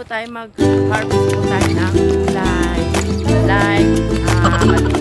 po tayo mag-harvest po tayo ng live, live, uh,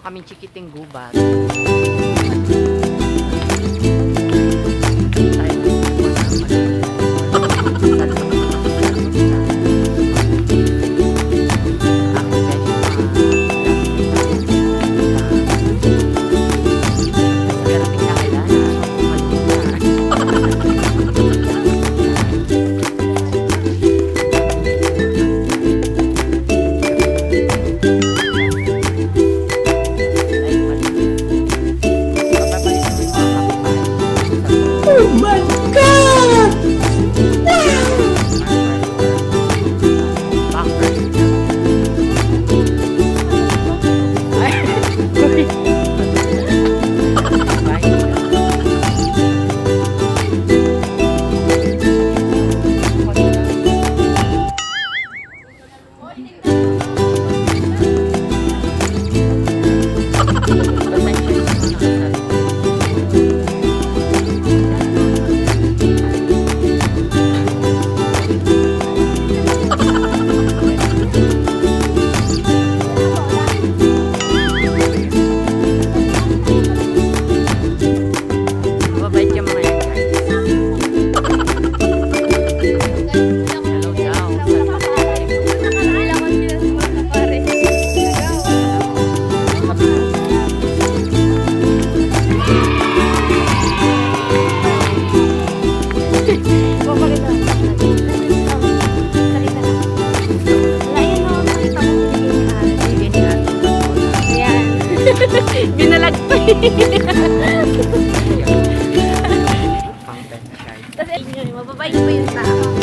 kasama kaming chikiting gubat. 一百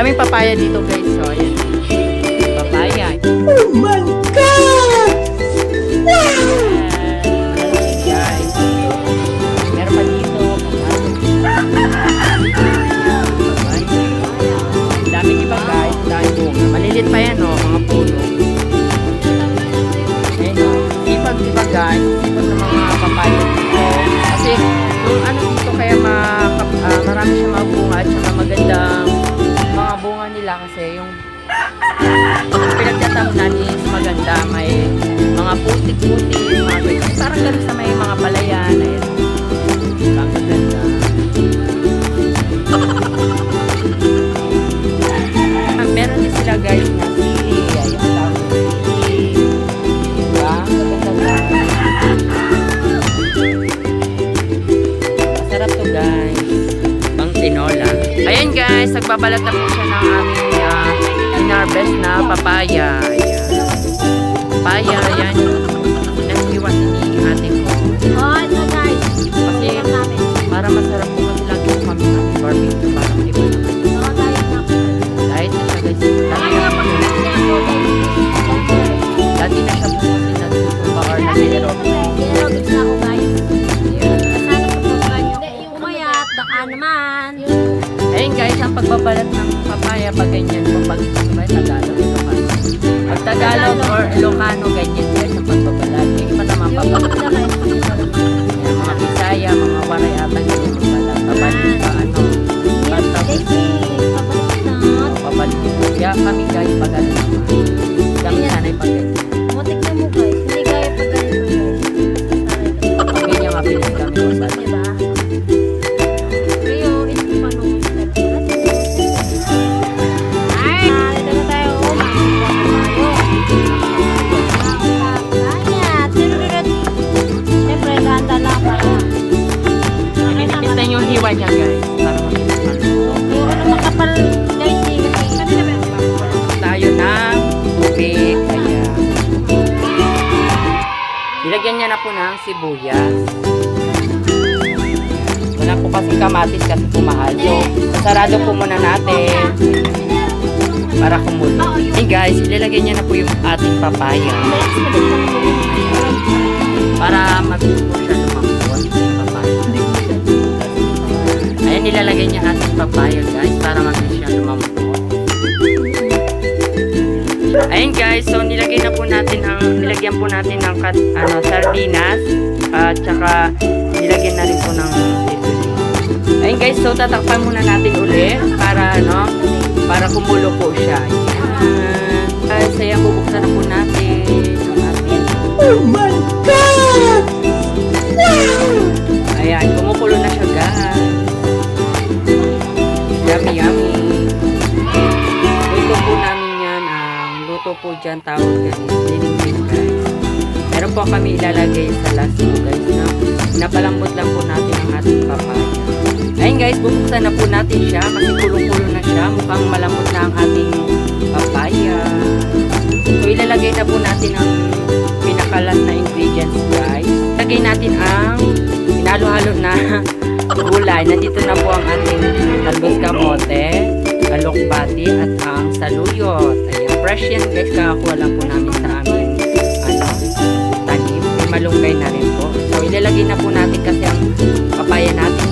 Daming papaya dito guys. So, ayan. Mga putik-putik, mga ganyan. Parang ganun sa may mga palayan. Ayun. Ang ganda. Ah, meron din sila guys na sili. Ayun, tawag sili. Diba? To guys. Pang tinola. Ayan guys, nagbabalat na po siya ng aming uh, inarbest na papaya. Ayan. Papaya, naman. Ayun guys, ang pagbabalat ng papaya pag ganyan, kapag ba Tagalog, Ilocano. Pag Tagalog or Ilocano, ganyan guys ang pagbabalat. Yung iba naman yung. Yung mga Bisaya, mga Waray ata ganyan magbalat. Pabalit pa ano. Na. pabalit. Kaya kami guys, pag ano naman. Kami sanay pag ganyan. Sibuyas. Wala po kasi kamatis kasi pumahal. So, sarado po muna natin para kumulo. Hey guys, ilalagay niya na po yung ating papaya. Para mabilis po siya lumambot. yung Papaya. Ayan, nilalagay niya ating papaya guys para mabilis siya lumambot. Ayun guys, so nilagay na po natin ang nilagyan po natin ng kat, ano sardinas at saka nilagyan na rin po ng. Ayun guys, so tatakpan muna natin uli para ano, para kumulo po siya. Ayan. Guys, ayan bubuksan na po natin ang ating Oh my Kami ilalagay sa last po guys na napalambot lang po natin ang ating papaya. Ayun guys, bubuksan na po natin siya kasi kulong-kulo na siya. Mukhang malambot na ang ating papaya. So ilalagay na po natin ang pinakalas na ingredients guys. Lagay natin ang hinalo-halo na gulay. Nandito na po ang ating talbos kamote, alokbati at ang saluyot. Ayan, fresh yan guys. Kakakuha lang po namin malunggay na rin po. So ilalagay na po natin kasi ang papaya natin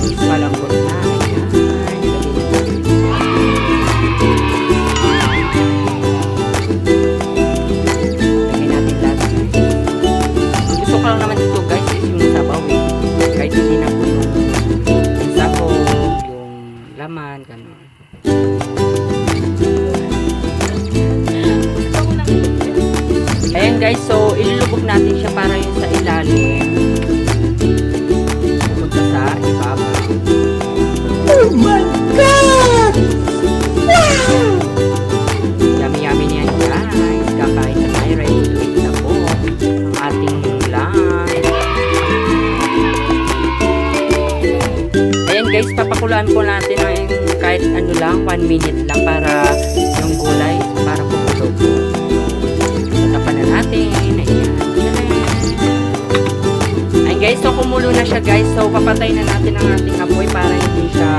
siya guys. So papatay na natin ang ating apoy para hindi siya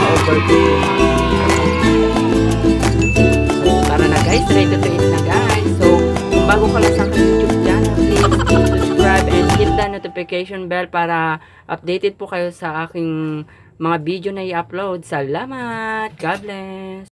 ma-overcook. guys, ready to eat na guys. So, kung bago ka lang sa aking YouTube channel, please subscribe and hit the notification bell para updated po kayo sa aking mga video na i-upload. Salamat! God bless!